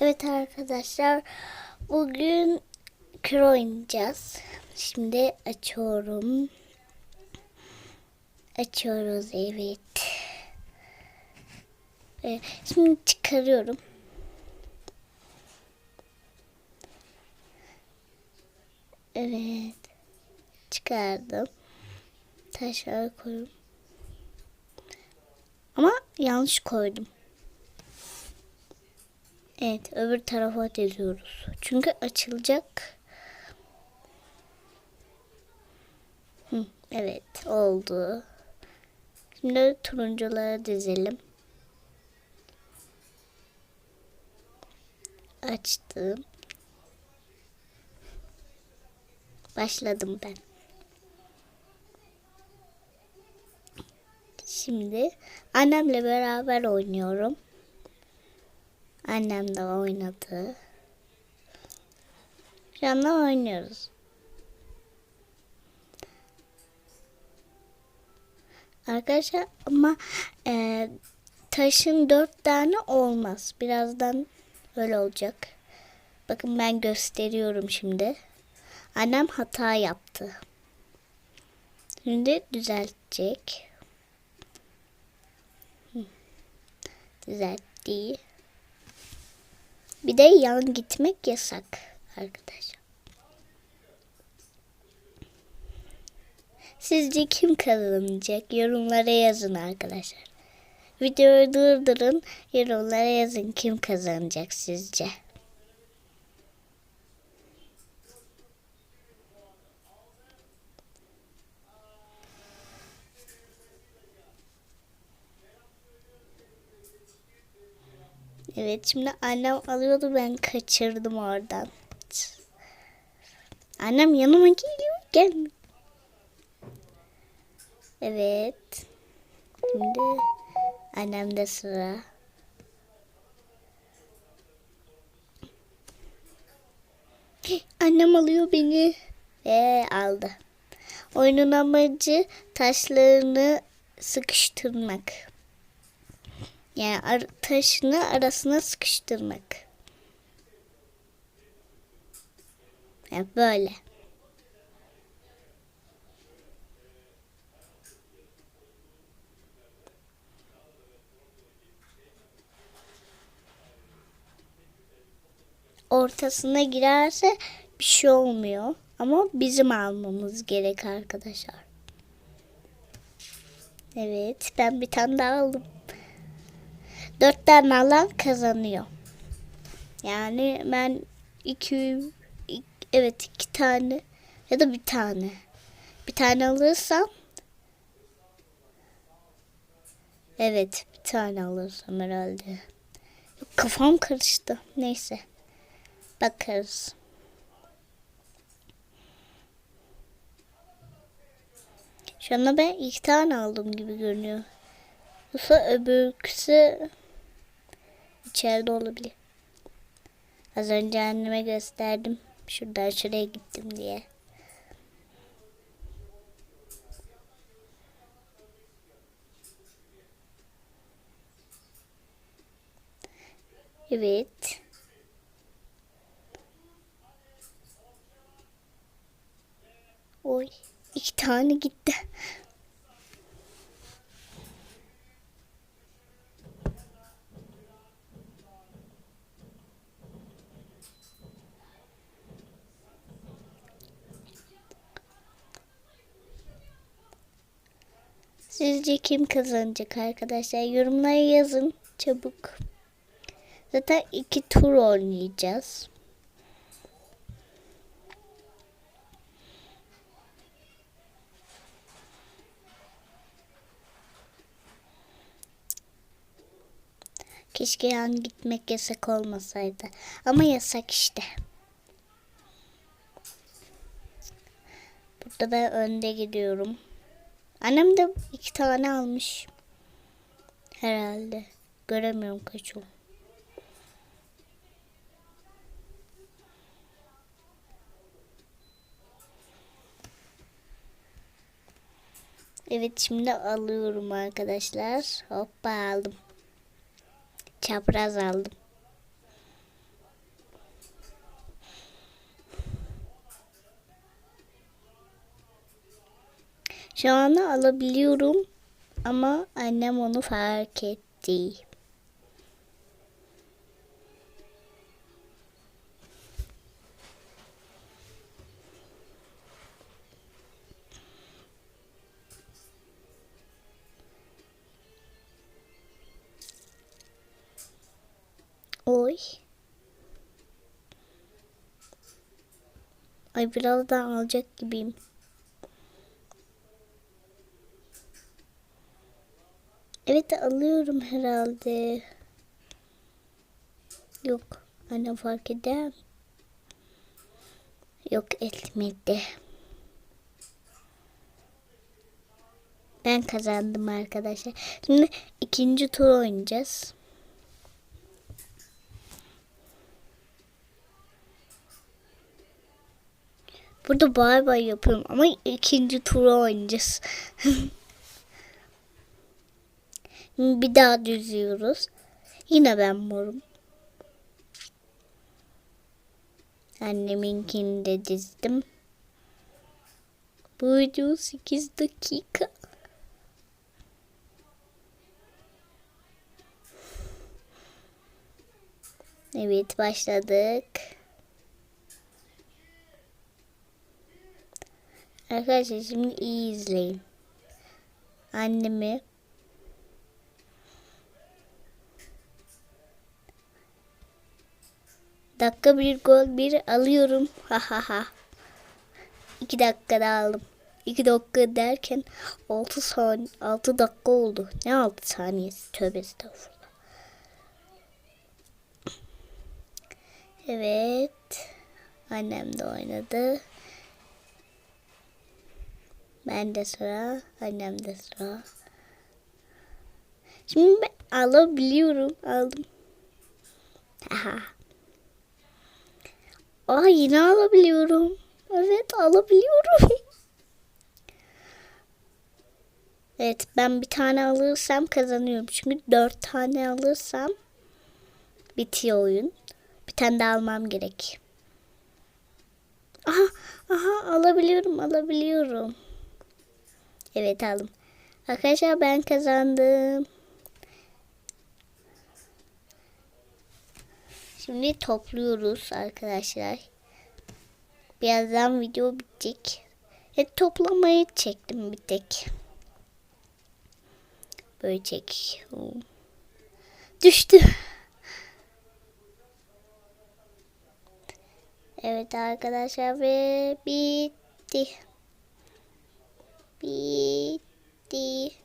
Evet arkadaşlar bugün kür oynayacağız. Şimdi açıyorum. Açıyoruz evet. Evet, Şimdi çıkarıyorum. Evet. Çıkardım. Taşları koydum. Ama yanlış koydum. Evet, öbür tarafa diziyoruz. Çünkü açılacak. Hı, evet, oldu. Şimdi turuncuları dizelim. Açtım. Başladım ben. Şimdi annemle beraber oynuyorum. Annem de oynadı. Şu anda oynuyoruz. Arkadaşlar ama e, taşın dört tane olmaz. Birazdan öyle olacak. Bakın ben gösteriyorum şimdi. Annem hata yaptı. Şimdi düzeltecek. Düzeltti. Bir de yan gitmek yasak arkadaşlar. Sizce kim kazanacak? Yorumlara yazın arkadaşlar. Videoyu durdurun. Yorumlara yazın kim kazanacak sizce? Evet şimdi annem alıyordu ben kaçırdım oradan. Annem yanıma geliyor gel. Evet. Şimdi annemde sıra. Annem alıyor beni. Ve aldı. Oyunun amacı taşlarını sıkıştırmak. Yani ar- taşını arasına sıkıştırmak. Yani böyle. Ortasına girerse bir şey olmuyor. Ama bizim almamız gerek arkadaşlar. Evet ben bir tane daha aldım. Dört tane alan kazanıyor. Yani ben iki, iki evet iki tane ya da bir tane. Bir tane alırsam evet bir tane alırsam herhalde. Kafam karıştı. Neyse. Bakarız. Şu anda ben iki tane aldım gibi görünüyor. Yoksa öbürküsü içeride olabilir. Az önce anneme gösterdim. Şuradan şuraya gittim diye. Evet. Oy. iki tane gitti. Sizce kim kazanacak arkadaşlar? Yorumlara yazın çabuk. Zaten iki tur oynayacağız. Keşke yan gitmek yasak olmasaydı. Ama yasak işte. Burada ben önde gidiyorum. Annem de iki tane almış. Herhalde. Göremiyorum kaç o. Evet şimdi alıyorum arkadaşlar. Hoppa aldım. Çapraz aldım. Şu anda alabiliyorum ama annem onu fark etti. Oy. Ay birazdan alacak gibiyim. Evet alıyorum herhalde. Yok. Anne fark eder. Yok etmedi. Ben kazandım arkadaşlar. Şimdi ikinci tur oynayacağız. Burada bay bay yapıyorum ama ikinci turu oynayacağız. Bir daha düzüyoruz. Yine ben morum. Anneminkini de dizdim. Bu video 8 dakika. Evet başladık. Arkadaşlar şimdi iyi izleyin. Annemi Dakika bir gol bir alıyorum. Ha ha ha. İki dakikada aldım. İki dakika derken altı saniye, altı dakika oldu. Ne altı saniyesi? Tövbe estağfurullah. Evet. Annem de oynadı. Ben de sıra. Annem de sıra. Şimdi ben alabiliyorum. Aldım. Aha. Aa yine alabiliyorum. Evet alabiliyorum. evet ben bir tane alırsam kazanıyorum. Çünkü dört tane alırsam bitiyor oyun. Bir tane daha almam gerek. Aha, aha alabiliyorum alabiliyorum. Evet aldım. Arkadaşlar ben kazandım. Şimdi topluyoruz arkadaşlar. Birazdan video bitecek. Ve toplamayı çektim bir tek. Böyle çek. Düştü. Evet arkadaşlar ve bitti. Bitti.